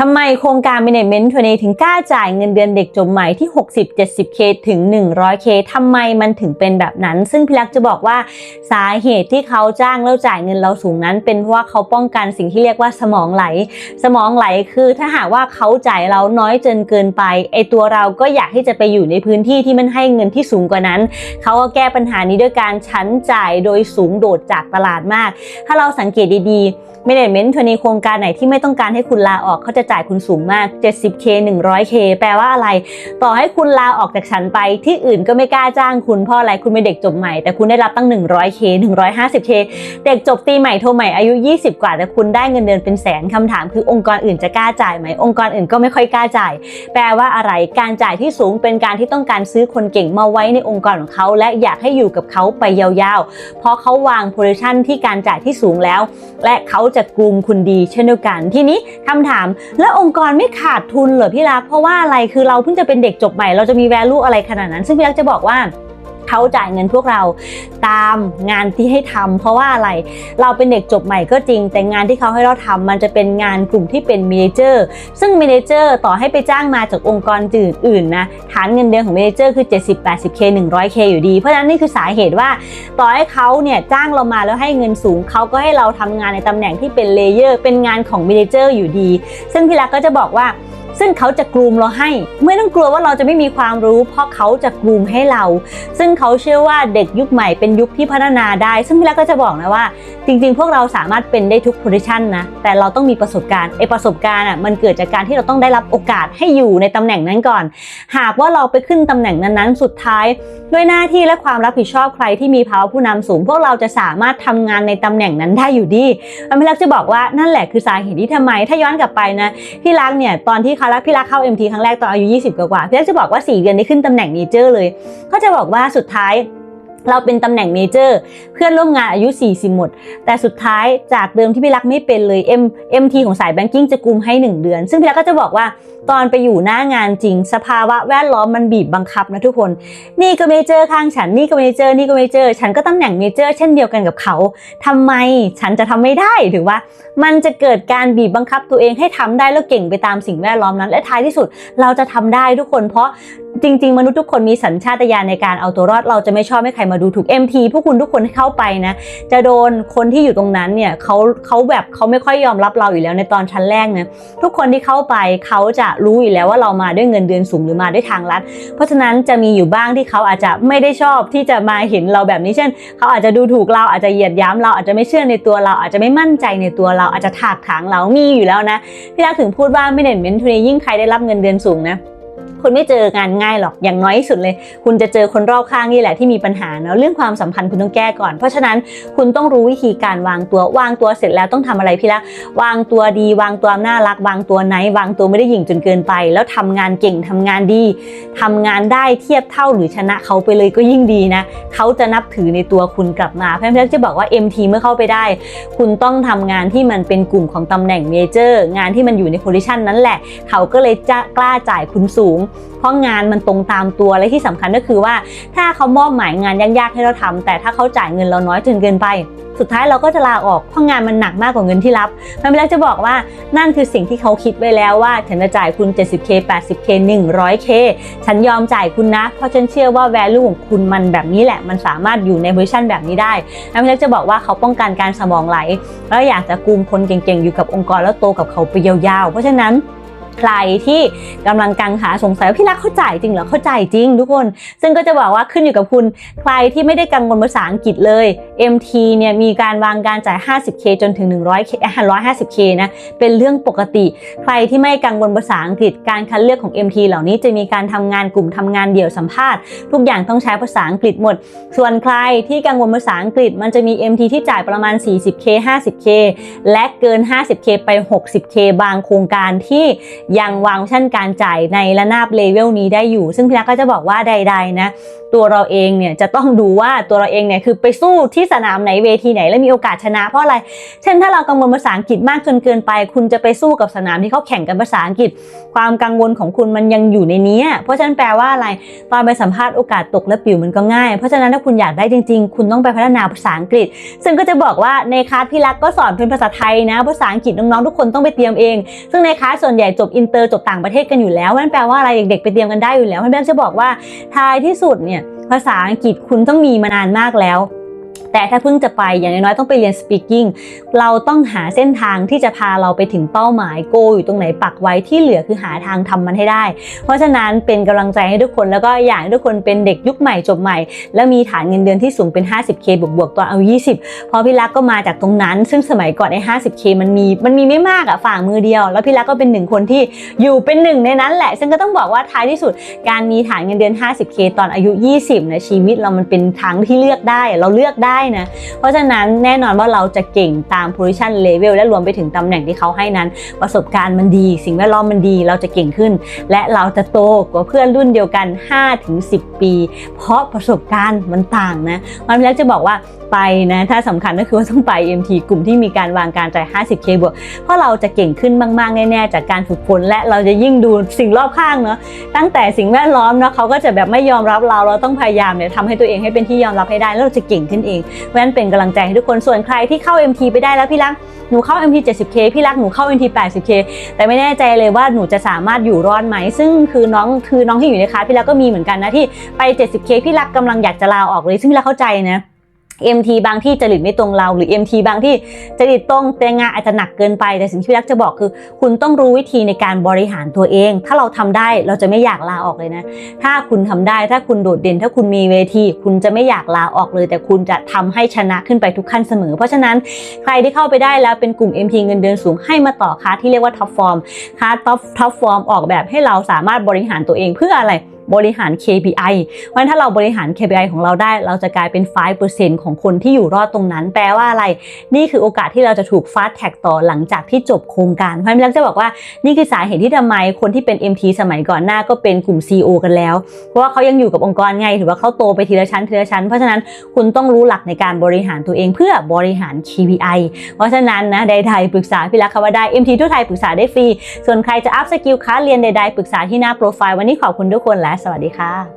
ทำไมโครงการ Management 20ถึงกล้าจ่ายเงินเดือนเด็กจบใหม่ที่ 60-70k ถึง 100k ทำไมมันถึงเป็นแบบนั้น ซึ่งพี่ลักษณ์จะบอกว่าสาเหตุที่เขาจ้างแล้วจ่ายเงินเราสูงนั้น เป็นเพราะว่าเขาป้องกันสิ่งที่เรียกว่าสมองไหล สมองไหลคือถ้าหากว่าเขาจ่ายเราน้อยจนเกินไปไอตัวเราก็อยากที่จะไปอยู่ในพื้นที่ที่มันให้เงินที่สูงกว่านั้น เขาก็แก้ปัญหานี้ด้วยการชั้นจ่ายโดยสูงโดดจากตลาดมาก ถ้าเราสังเกตดีๆ Management 20โครงการไหนที่ไม่ต้องการให้คุณลาออกเขาจะจ่ายคุณสูงมาก 70k 100k แปลว่าอะไร ต่อให้คุณลาออกจากฉันไปที่อื่นก็ไม่กล้าจ้างคุณเพราะอะไรคุณเป็นเด็กจบใหม่แต่คุณได้รับตั้ง 100k 150k เด็กจบตีใหม่โทใหม่อายุ 20 กว่าแต่คุณได้เงินเดือนเป็นแสนคำถามคือองค์กรอื่นจะกล้าจ่ายไหมองค์กรอื่นก็ไม่ค่อยกล้าจ่าย แปลว่าอะไรการจ่ายที่สูงเป็นการที่ต้องการซื้อคนเก่งมาไว้ในองค์กรของเขา และอยากให้อยู่กับเขาไปยาวๆ เพราะเขาวางโพซิชันที่การจ่ายที่สูงแล้ว และเขาจะกลุ่มคุณดีเช่นเดียวกัน ทีนี้คำถามแล้วองค์กรไม่ขาดทุนเหรอพี่รัก เพราะว่าอะไรคือเราเพิ่งจะเป็นเด็กจบใหม่ เราจะมี value อะไรขนาดนั้น ซึ่งพี่รักจะบอกว่า เขาจ่ายเงินพวกเราตามงานที่ให้ทำเพราะว่าอะไรเราเป็นเด็กจบใหม่ก็จริง แต่งานที่เขาให้เราทำมันจะเป็นงานกลุ่มที่เป็นม n เจอร์ซึ่งม n เจอร์ต่อให้ไปจ้างมาจากองค์กรอื่นๆนะฐานเงินเดือนของม n เจอร์คือ 70 80k 100k อยู่ดี เพราะฉะนั้นนี่คือสาเหตุว่า ต่อให้เขาเนี่ยจ้างเรามาแล้วให้เงินสูงเขาก็ให้เราทำงานในตำแหน่งที่เป็นเลเยอร์เป็นงานของ m ม n เจอร์อยู่ดี ซึ่งพี่รักก็จะบอกว่า ซึ่งเขาจะกลูมเราให้ ไม่ต้องกลัวว่าเราจะไม่มีความรู้ เพราะเขาจะกลูมให้เรา ซึ่งเขาเชื่อว่าเด็กยุคใหม่เป็นยุคที่พัฒนาได้ ซึ่งพี่ลักก็จะบอกนะว่า จริง ๆ พวกเราสามารถเป็นได้ทุกโพซิชันนะแต่เราต้องมีประสบการณ์ไอประสบการณ์อะมันเกิดจากการที่เราต้องได้รับโอกาสให้อยู่ในตำแหน่งนั้นก่อน หากว่าเราไปขึ้นตำแหน่งนั้นๆสุดท้ายด้วยหน้าที่และความรับผิดชอบใครที่มีภาวะผู้นำสูง พวกเราจะสามารถทำงานในตำแหน่งนั้นได้อยู่ดีพี่ลักจะบอกว่านั่นแหละคือสาเหตุที่ทำไม ถ้าย้อนกลับไปนะพี่รักเนี่ยตอนที่เขารักพี่รักเข้า MT ครั้งแรกตอนอายุ 20 กว่าพี่รักจะบอกว่า 4 เดือนได้ขึ้นตำแหน่งเมเจอร์เลย ก็จะบอกว่าสุดท้าย เราเป็นตำแหน่งเมเจอร์ เพื่อนร่วมงานอายุ 40 หมด แต่สุดท้ายจากเดิมที่พี่รักไม่เป็นเลย M MT ของสายแบงกิ้งจะกุมให้ 1 เดือน ซึ่งพี่รักก็จะบอกว่าตอนไปอยู่หน้างานจริง สภาวะแวดล้อมมันบีบบังคับนะทุกคน นี่ก็เมเจอร์ข้างฉันนี่ก็เมเจอร์นี่ก็เมเจอร์ ฉันก็ตำแหน่งเมเจอร์เช่นเดียวกันกับเขาทำไมฉันจะทำไม่ได้ถือว่า มันจะเกิดการบีบบังคับตัวเองให้ทำได้แล้วเก่งไปตามสิ่งแวดล้อมนั้น และท้ายที่สุดเราจะทำได้ทุกคนเพราะ จริง ๆ มนุษย์ทุกคนมีสัญชาตญาณในการเอาตัวรอดเราจะไม่ชอบให้ใครมาดูถูก MT พวกคุณทุกคนที่เข้าไปนะ จะโดนคนที่อยู่ตรงนั้นเนี่ยเขาเขาแบบเขาไม่ค่อยยอมรับเราอยู่แล้วในตอนชั้นแรกนะทุกคนที่เข้าไปเขาจะรู้อยู่แล้วว่าเรามาด้วยเงินเดือนสูงหรือมาด้วยทางลัด เพราะฉะนั้นจะมีอยู่บ้างที่เขาอาจจะไม่ได้ชอบที่จะมาเห็นเราแบบนี้เช่นเขาอาจจะดูถูกเราอาจจะเหยียดย้ำเราอาจจะไม่เชื่อในตัวเรา อาจจะไม่มั่นใจในตัวเราอาจจะถากถางเรามีอยู่แล้วนะพี่รักถึงพูดว่าไม่เด่นเมนทูนยิ่งใครได้รับเงินเดือนสูงนะ คุณไม่เจองานง่ายหรอกอย่างน้อยที่สุดเลย คุณจะเจอคนรอบข้างนี่แหละที่มีปัญหาเนาะเรื่องความสัมพันธ์คุณต้องแก้ก่อน เพราะฉะนั้นคุณต้องรู้วิธีการวางตัววางตัวเสร็จแล้วต้องทำอะไรพี่ละวางตัวดี วางตัวน่ารัก วางตัวไหน วางตัวไม่ได้หยิ่งจนเกินไป แล้วทำงานเก่งทำงานดีทำงานได้เทียบเท่าหรือชนะเขาไปเลยก็ยิ่งดีนะเขาจะนับถือในตัวคุณกลับมาเพื่อนๆจะบอกว่า MT เมื่อเข้าไปได้ คุณต้องทำงานที่มันเป็นกลุ่มของตำแหน่งเมเจอร์งานที่มันอยู่ในโพซิชันนั้นแหละ เขาก็เลยจะกล้าจ่ายคุณสูงเพราะงานมันตรงตามตัวและที่สำคัญก็คือว่า ถ้าเขามอบหมายงานยากๆให้เราทำแต่ถ้าเขาจ่ายเงินเราน้อยจนเกินไป สุดท้ายเราก็จะลาออกเพราะงานมันหนักมากกว่าเงินที่รับมันไม่ได้จะบอกว่านั่นคือสิ่งที่เขาคิดไว้แล้วว่าฉันจะจ่ายคุณ 70k 80k 100k ฉันยอมจ่ายคุณนะ เพราะฉันเชื่อว่า value ของคุณมันแบบนี้แหละ มันสามารถอยู่ในโพซิชันแบบนี้ได้แล้วไม่ได้จะบอกว่าเขาป้องกันการสมองไหล แล้วอยากจะกลุ่มคนเก่งๆ อยู่กับองค์กรแล้วโตกับเขาไปยาวๆ เพราะฉะนั้น ใครที่กำลังกังขาสงสัยว่าพี่รักเขาจ่ายจจริงเหรอเขาจ่ายจจริงทุกคน ซึ่งก็จะบอกว่าขึ้นอยู่กับคุณใครที่ไม่ได้กังวลภาษาอังกฤษเลย MT เนี่ยมีการวางการจ่าย 50k จนถึง 100k 150k นะเป็นเรื่องปกติ ใครที่ไม่กังวลภาษาอังกฤษการคัดเลือกของ MT เหล่านี้จะมีการทำงานกลุ่มทำงานเดี่ยวสัมภาษณ์ ทุกอย่างต้องใช้ภาษาอังกฤษหมด ส่วนใครที่กังวลภาษาอังกฤษ มันจะมี MT ที่จ่ายประมาณ 40k 50k และเกิน 50k ไป 60k บางโครงการที่ยังวางชั่นการจ่ายในระนาบเลเวลนี้ได้อยู่ ซึ่งพี่รักก็จะบอกว่าใด ๆ นะ ตัวเราเองเนี่ยจะต้องดูว่าตัวเราเองเนี่ยคือไปสู้ที่สนามไหนเวทีไหนแล้วมีโอกาสชนะเพราะอะไร เช่นถ้าเรากังวลภาษาอังกฤษมากจนเกินไป คุณจะไปสู้กับสนามที่เขาแข่งกันภาษาอังกฤษ ความกังวลของคุณมันยังอยู่ในนี้เพราะฉะนั้นแปลว่าอะไรตอนไปสัมภาษณ์โอกาสตกและปิวมันก็ง่าย เพราะฉะนั้นถ้าคุณอยากได้จริง ๆ คุณต้องไปพัฒนาภาษาอังกฤษ ซึ่งก็จะบอกว่าในคลาสพี่รักก็สอนเป็นภาษาไทยนะภาษาอังกฤษน้องๆทุกคนต้องไปเตรียมเอง ซึ่งในคลาสส่วนใหญ่จบอินเตอร์จบต่างประเทศกันอยู่แล้วนั่นแปลว่าอะไรเด็กๆไปเตรียมกันได้อยู่แล้วพี่แบงค์จะบอกว่าท้ายที่สุดเนี่ยภาษาอังกฤษคุณต้องมีมานานมากแล้ว แต่ถ้าเพิ่งจะไปอย่างน้อยๆต้องไปเรียน speaking เราต้องหาเส้นทางที่จะพาเราไปถึงเป้าหมายโกอยู่ตรงไหนปักไว้ที่เหลือคือหาทางทำมันให้ได้ เพราะฉะนั้นเป็นกำลังใจให้ทุกคนแล้วก็อยากให้ทุกคนเป็นเด็กยุคใหม่จบใหม่ แล้วมีฐานเงินเดือนที่สูงเป็น 50k บวกบวกตอนเอา 20เพราะพี่รักก็มาจากตรงนั้น ซึ่งสมัยก่อนไอ้ 50k มันมีมันมีไม่มากอะฝ่ามือเดียว แล้วพี่รักก็เป็นหนึ่งคนที่อยู่เป็นหนึ่งในนั้นแหละ ซึ่งก็ต้องบอกว่าท้ายที่สุดการมีฐานเงินเดือน 50k ตอนอายุ 20นะชีวิตเรามันเป็นทางที่เลือกได้เราเลือกได้นะ เพราะฉะนั้นแน่นอนว่าเราจะเก่งตาม position level และรวมไปถึงตำแหน่งที่เขาให้นั้น ประสบการณ์มันดี สิ่งแวดล้อมมันดี เราจะเก่งขึ้น และเราจะโตกว่าเพื่อนรุ่นเดียวกัน 5-10 ปี เพราะประสบการณ์มันต่างนะมันแล้วจะบอกว่าไปนะถ้าสำคัญก็คือว่าต้องไป MT กลุ่มที่มีการวางการจ่าย 50k บวก เพราะเราจะเก่งขึ้นมาก ๆ แน่ ๆ จากการฝึกฝนและเราจะยิ่งดูสิ่งรอบข้างเนาะตั้งแต่สิ่งแวดล้อมเนาะเขาก็จะแบบไม่ยอมรับเราเราต้องพยายามเนี่ยทำให้ตัวเองให้เป็นที่ยอมรับให้ได้แล้วเราจะเก่งขึ้นเองเพราะฉะนั้นเป็นกำลังใจให้ทุกคนส่วนใครที่เข้า MT ไปได้แล้วพี่รักหนูเข้า MT 70k พี่รักหนูเข้า MT 80k แต่ไม่แน่ใจเลยว่าหนูจะสามารถอยู่รอดไหม ซึ่งคือน้องคือน้องที่อยู่ในคลาสพี่รักก็มีเหมือนกันนะที่ไป 70k พี่รักกำลังอยากจะลาออกเลยซึ่งพี่รักเข้าใจนะ MT บางที่จริตไม่ตรงเราหรือ MT บางที่จริตตรงแต่งานอาจจะหนักเกินไป แต่สิ่งที่พี่รักจะบอกคือ คุณต้องรู้วิธีในการบริหารตัวเอง ถ้าเราทำได้เราจะไม่อยากลาออกเลยนะ ถ้าคุณทำได้ถ้าคุณโดดเด่น ถ้าคุณมีเวที คุณจะไม่อยากลาออกเลย แต่คุณจะทำให้ชนะขึ้นไปทุกขั้นเสมอ เพราะฉะนั้นใครที่เข้าไปได้แล้วเป็นกลุ่ม MT เงินเดือนสูงให้มาต่อคลาที่เรียกว่า Top Form คลาส Top Top Form ออกแบบให้เราสามารถบริหารตัวเองเพื่ออะไร บริหาร KPI เพราะฉะนั้นถ้าเราบริหาร KPI ของเราได้ เราจะกลายเป็น 5%ของคนที่อยู่รอดตรงนั้น แปลว่าอะไร นี่คือโอกาสที่เราจะถูก fast tag ต่อหลังจากที่จบโครงการ เพราะฉะนั้นจะบอกว่านี่คือสาเหตุที่ทำไมคนที่เป็น MT สมัยก่อนหน้าก็เป็นกลุ่ม CEO กันแล้ว เพราะว่าเขายังอยู่กับองค์กรไงถือว่าเขาโตไปทีละชั้นทีละชั้น เพราะฉะนั้นคุณต้องรู้หลักในการบริหารตัวเองเพื่อบริหาร KPI เพราะฉะนั้นนะใดๆปรึกษาพี่รักคำว่าได้ MT ทั่วไทยปรึกษาได้ฟรี ส่วนใครจะอัพสกิลค้าเรียนใดๆปรึกษาที่หน้าโปรไฟล์วันนี้ขอบคุณทุกคนและสวัสดีค่ะ